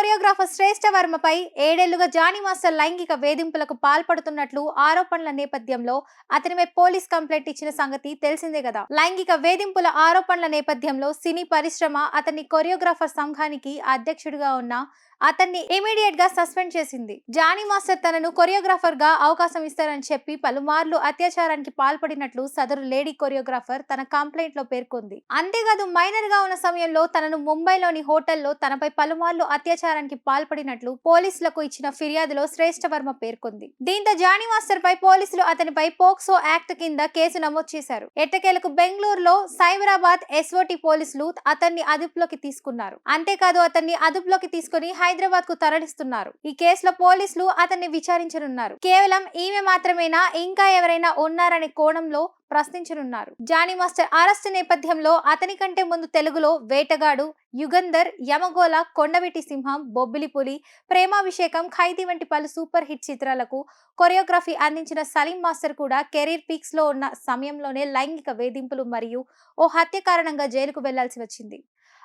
Choreographer శ్రేష్ఠ వర్మపై ఏడేళ్ళుగా Jani master లైంగిక వేధింపులకు పాల్పడుతున్నట్లు ఆరోపణల నేపథ్యంలో అతనిపై పోలీస్ కంప్లైంట్ ఇచ్చిన సంగతి తెలిసిందే కదా. లైంగిక వేధింపుల ఆరోపణల నేపథ్యంలో సినీ పరిశ్రమ అతని కొరియోగ్రాఫర్ సంఘానికి అధ్యక్షుడిగా ఉన్న అతన్ని ఇమీడియట్గా సస్పెండ్ చేసింది. జానీ మాస్టర్ తనను కొరియోగ్రాఫర్గా అవకాశం ఇస్తారని చెప్పి పలుమార్లు అత్యాచారానికి పాల్పడినట్లు సదరు లేడీ కొరియోగ్రాఫర్ తన కంప్లైంట్లో పేర్కొంది. అంతేకాదు మైనర్గా ఉన్న సమయంలో తనను ముంబైలోని హోటల్లో తనపై పలుమార్లు అత్యాచారం అత్యాచారానికి పాల్పడినట్లు పోలీసులకు ఇచ్చిన ఫిర్యాదులో శ్రేష్ఠ వర్మ పేర్కొంది. దీంతో జానీ మాస్టర్ పై పోలీసులు అతనిపై పోక్సో యాక్ట్ కింద కేసు నమోదు చేశారు. ఎట్టకేలకు బెంగళూరులో సైబరాబాద్ ఎస్ఓటి పోలీసులు అతన్ని అదుపులోకి తీసుకున్నారు. అంతేకాదు అతన్ని అదుపులోకి తీసుకుని హైదరాబాద్కు తరలిస్తున్నారు. ఈ కేసులో పోలీసులు అతన్ని విచారించనున్నారు. కేవలం ఈమె మాత్రమేనా? ఇంకా ఎవరైనా ఉన్నారనే కోణంలో ప్రశ్నించనున్నారు. జానీ మాస్టర్ అరెస్ట్ నేపథ్యంలో అతని కంటే ముందు తెలుగులో వేటగాడు యుగంధర్ యమగోళ కొండవిటి సింహం బొబ్బిలిపులి ప్రేమాభిషేకం ఖైదీ వంటి పలు సూపర్ హిట్ చిత్రాలకు కొరియోగ్రఫీ అందించిన సలీం మాస్టర్ కూడా కెరీర్ పీక్స్లో ఉన్న సమయంలోనే లైంగిక వేధింపులు మరియు ఓ హత్య కారణంగా జైలుకు వెళ్ళాల్సి వచ్చింది.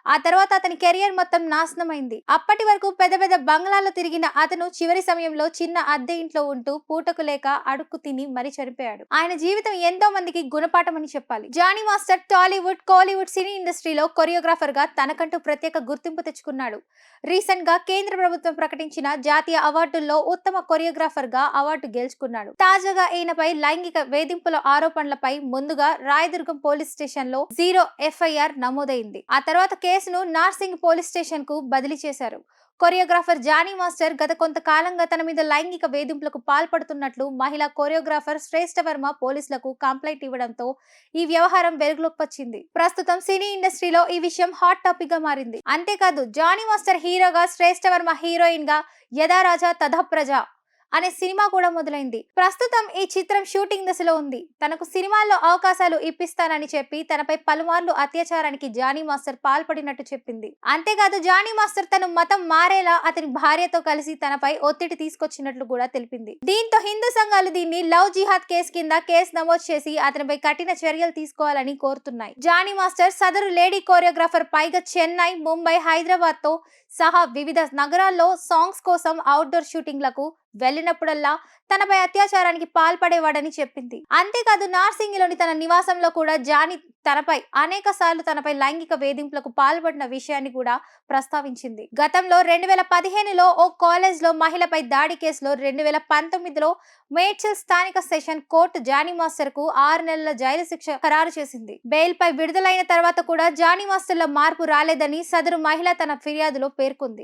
ఆ తర్వాత అతని కెరియర్ మొత్తం నాశనమైంది. అప్పటి వరకు పెద్ద పెద్ద బంగ్లాలో తిరిగిన అతను చివరి సమయంలో చిన్న అద్దె ఇంట్లో ఉంటూ పూటకు లేక అడుక్కు తిని మరి చనిపోయాడు. ఆయన జీవితం ఎంతో మందికి గుణపాఠం అని చెప్పాలి. Jani master Tollywood Kollywood cine ఇండస్ట్రీలో కొరియోగ్రాఫర్గా తనకంటూ ప్రత్యేక గుర్తింపు తెచ్చుకున్నాడు. రీసెంట్గా కేంద్ర ప్రభుత్వం ప్రకటించిన జాతీయ అవార్డుల్లో ఉత్తమ కొరియోగ్రాఫర్గా అవార్డు గెలుచుకున్నాడు. తాజాగా ఈయనపై లైంగిక వేధింపుల ఆరోపణలపై ముందుగా రాయదుర్గం పోలీస్ స్టేషన్లో జీరో ఎఫ్ఐఆర్ నమోదైంది. ఆ తర్వాత కేసును నార్సింగ్ పోలీస్ స్టేషన్కు బదిలీ చేశారు. కొరియోగ్రాఫర్ జానీ మాస్టర్ గత కొంతకాలంగా తన మీద లైంగిక వేధింపులకు పాల్పడుతున్నట్లు మహిళా కొరియోగ్రాఫర్ శ్రేష్ఠ వర్మ పోలీసులకు కంప్లైంట్ ఇవ్వడంతో ఈ వ్యవహారం వెలుగులోకి వచ్చింది. ప్రస్తుతం సినీ ఇండస్ట్రీలో ఈ విషయం హాట్ టాపిక్గా మారింది. అంతేకాదు జానీ మాస్టర్ హీరోగా శ్రేష్ఠ వర్మ హీరోయిన్గా యథా రాజా అనే సినిమా కూడా మొదలైంది. ప్రస్తుతం ఈ చిత్రం షూటింగ్ దశలో ఉంది. తనకు సినిమాల్లో అవకాశాలు ఇప్పిస్తానని చెప్పి తనపై పలుమార్లు అత్యాచారానికి జానీ మాస్టర్ పాల్పడినట్టు చెప్పింది. అంతేకాదు జానీ మాస్టర్ తన మతం మారేలా అతని భార్యతో కలిసి తనపై ఒత్తిడి తీసుకొచ్చినట్లు కూడా తెలిపింది. దీంతో హిందూ సంఘాలు దీన్ని లవ్ జిహాద్ కేసు కింద కేసు నమోదు చేసి అతనిపై కఠిన చర్యలు తీసుకోవాలని కోరుతున్నాయి. జానీ మాస్టర్ సదరు లేడీ కోరియోగ్రాఫర్ పైగా చెన్నై ముంబై హైదరాబాద్తో సహా వివిధ నగరాల్లో సాంగ్స్ కోసం అవుట్డోర్ షూటింగ్లకు వెళ్ళినప్పుడల్లా తనపై అత్యాచారానికి పాల్పడేవాడని చెప్పింది. అంతేకాదు నార్సింగిలోని తన నివాసంలో కూడా జానీ తనపై అనేక సార్లు తనపై లైంగిక వేధింపులకు పాల్పడిన విషయాన్ని కూడా ప్రస్తావించింది. గతంలో రెండు వేల పదిహేనులో ఓ కాలేజ్లో మహిళపై దాడి కేసులో రెండు వేల పంతొమ్మిదిలో మేడ్చల్ స్థానిక సెషన్ కోర్టు జానీ మాస్టర్కు ఆరు నెలల జైలు శిక్ష ఖరారు చేసింది. బెయిల్ పై విడుదలైన తర్వాత కూడా జానీ మాస్టర్లో మార్పు రాలేదని సదరు మహిళ తన ఫిర్యాదులో పేర్కొంది.